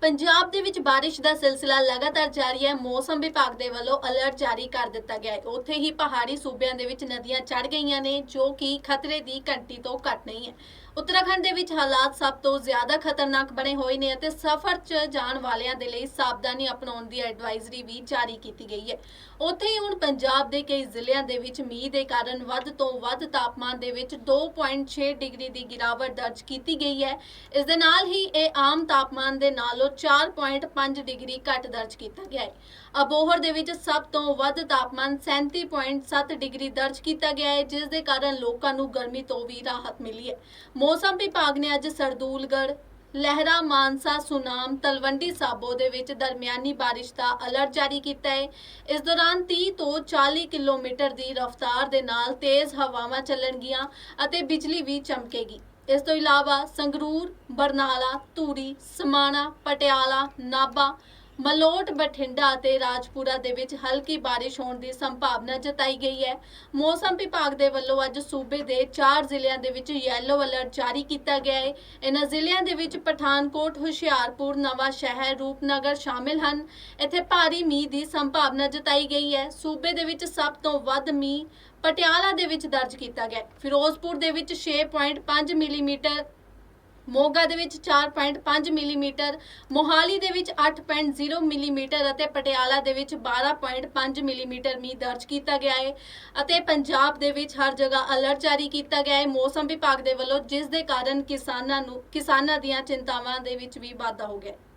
ਪੰਜਾਬ ਦੇ ਵਿੱਚ ਬਾਰਿਸ਼ ਦਾ ਸਿਲਸਿਲਾ ਲਗਾਤਾਰ ਜਾਰੀ ਹੈ। ਮੌਸਮ ਵਿਭਾਗ ਦੇ ਵੱਲੋਂ ਅਲਰਟ ਜਾਰੀ ਕਰ ਦਿੱਤਾ ਗਿਆ ਹੈ। ਉੱਥੇ ਹੀ ਪਹਾੜੀ ਸੂਬਿਆਂ ਦੇ ਵਿੱਚ ਨਦੀਆਂ ਚੜ ਗਈਆਂ ਨੇ, ਜੋ ਕਿ ਖਤਰੇ ਦੀ ਘੰਟੀ ਤੋਂ ਘੱਟ ਨਹੀਂ ਹੈ। ਉੱਤਰਾਖੰਡ ਦੇ ਵਿੱਚ ਹਾਲਾਤ ਸਭ ਤੋਂ ਜ਼ਿਆਦਾ ਖਤਰਨਾਕ ਬਣੇ ਹੋਏ ਨੇ ਅਤੇ ਸਫ਼ਰ 'ਚ ਜਾਣ ਵਾਲਿਆਂ ਦੇ ਲਈ ਸਾਵਧਾਨੀ ਅਪਣਾਉਣ ਦੀ ਐਡਵਾਈਜ਼ਰੀ ਵੀ ਜਾਰੀ ਕੀਤੀ ਗਈ ਹੈ। ਉੱਥੇ ਹੀ ਹੁਣ ਪੰਜਾਬ ਦੇ ਕਈ ਜ਼ਿਲ੍ਹਿਆਂ ਦੇ ਵਿੱਚ ਮੀਂਹ ਦੇ ਕਾਰਨ ਵੱਧ ਤੋਂ ਵੱਧ ਤਾਪਮਾਨ ਦੇ ਵਿੱਚ 2.6 ਡਿਗਰੀ ਦੀ ਗਿਰਾਵਟ ਦਰਜ ਕੀਤੀ ਗਈ ਹੈ। ਇਸ ਦੇ ਨਾਲ ਹੀ ਇਹ ਆਮ ਤਾਪਮਾਨ ਦੇ ਨਾਲੋਂ 4.5 ਡਿਗਰੀ ਘੱਟ ਦਰਜ ਕੀਤਾ ਗਿਆ ਹੈ। ਅਬੋਹਰ ਦੇ ਵਿੱਚ ਸਭ ਤੋਂ ਵੱਧ ਤਾਪਮਾਨ 37.7 ਡਿਗਰੀ ਦਰਜ ਕੀਤਾ ਗਿਆ ਹੈ, ਜਿਸ ਦੇ ਕਾਰਨ ਲੋਕਾਂ ਨੂੰ ਗਰਮੀ ਤੋਂ ਵੀ ਰਾਹਤ ਮਿਲੀ ਹੈ। ਮੌਸਮ ਵਿਭਾਗ ਨੇ ਅੱਜ ਸਰਦੂਲਗੜ੍ਹ, ਲਹਿਰਾ, ਮਾਨਸਾ, ਸੁਨਾਮ, ਤਲਵੰਡੀ ਸਾਬੋ ਦੇ ਵਿੱਚ ਦਰਮਿਆਨੀ ਬਾਰਿਸ਼ ਦਾ ਅਲਰਟ ਜਾਰੀ ਕੀਤਾ ਹੈ। ਇਸ ਦੌਰਾਨ 30 ਤੋਂ 40 ਕਿਲੋਮੀਟਰ ਦੀ ਰਫ਼ਤਾਰ ਦੇ ਨਾਲ ਤੇਜ਼ ਹਵਾਵਾਂ ਚੱਲਣਗੀਆਂ ਅਤੇ ਬਿਜਲੀ ਵੀ ਚਮਕੇਗੀ। ਇਸ ਤੋਂ ਇਲਾਵਾ ਸੰਗਰੂਰ, ਬਰਨਾਲਾ, ਧੂਰੀ, ਸਮਾਣਾ, ਪਟਿਆਲਾ, ਨਾਭਾ ਮਲੋਟ, ਬਠਿੰਡਾ ਅਤੇ ਰਾਜਪੁਰਾ ਦੇ ਵਿੱਚ ਹਲਕੀ ਬਾਰਿਸ਼ ਹੋਣ ਦੀ ਸੰਭਾਵਨਾ ਜਤਾਈ ਗਈ ਹੈ। ਮੌਸਮ ਵਿਭਾਗ ਦੇ ਵੱਲੋਂ ਅੱਜ ਸੂਬੇ ਦੇ 4 ਜ਼ਿਲ੍ਹਿਆਂ ਦੇ ਵਿੱਚ ਯੈਲੋ ਅਲਰਟ ਜਾਰੀ ਕੀਤਾ ਗਿਆ ਹੈ। ਇਹਨਾਂ ਜ਼ਿਲ੍ਹਿਆਂ ਦੇ ਵਿੱਚ ਪਠਾਨਕੋਟ, ਹੁਸ਼ਿਆਰਪੁਰ, ਨਵਾਂ ਸ਼ਹਿਰ, ਰੂਪਨਗਰ ਸ਼ਾਮਿਲ ਹਨ। ਇੱਥੇ ਭਾਰੀ ਮੀਂਹ ਦੀ ਸੰਭਾਵਨਾ ਜਤਾਈ ਗਈ ਹੈ। ਸੂਬੇ ਦੇ ਵਿੱਚ ਸਭ ਤੋਂ ਵੱਧ ਮੀਂਹ ਪਟਿਆਲਾ ਦੇ ਵਿੱਚ ਦਰਜ ਕੀਤਾ ਗਿਆ ਫਿਰੋਜ਼ਪੁਰ ਦੇ ਵਿੱਚ 6.5 ਮਿਲੀਮੀਟਰ ਮੋਗਾ ਦੇ ਵਿੱਚ 4.5 ਮਿਲੀਮੀਟਰ, ਮੋਹਾਲੀ ਦੇ ਵਿੱਚ 8.0 ਮਿਲੀਮੀਟਰ ਅਤੇ ਪਟਿਆਲਾ ਦੇ ਵਿੱਚ 12.5 ਮਿਲੀਮੀਟਰ ਮੀਂਹ ਦਰਜ ਕੀਤਾ ਗਿਆ ਹੈ ਅਤੇ ਪੰਜਾਬ ਦੇ ਵਿੱਚ ਹਰ ਜਗ੍ਹਾ ਅਲਰਟ ਜਾਰੀ ਕੀਤਾ ਗਿਆ ਹੈ। ਮੌਸਮ ਵਿਭਾਗ ਦੇ ਵੱਲੋਂ ਜਿਸ ਦੇ ਕਾਰਨ ਕਿਸਾਨਾਂ ਨੂੰ, ਕਿਸਾਨਾਂ ਦੀਆਂ ਚਿੰਤਾਵਾਂ ਦੇ ਵਿੱਚ ਵੀ ਵਾਧਾ ਹੋ ਗਿਆ ਹੈ।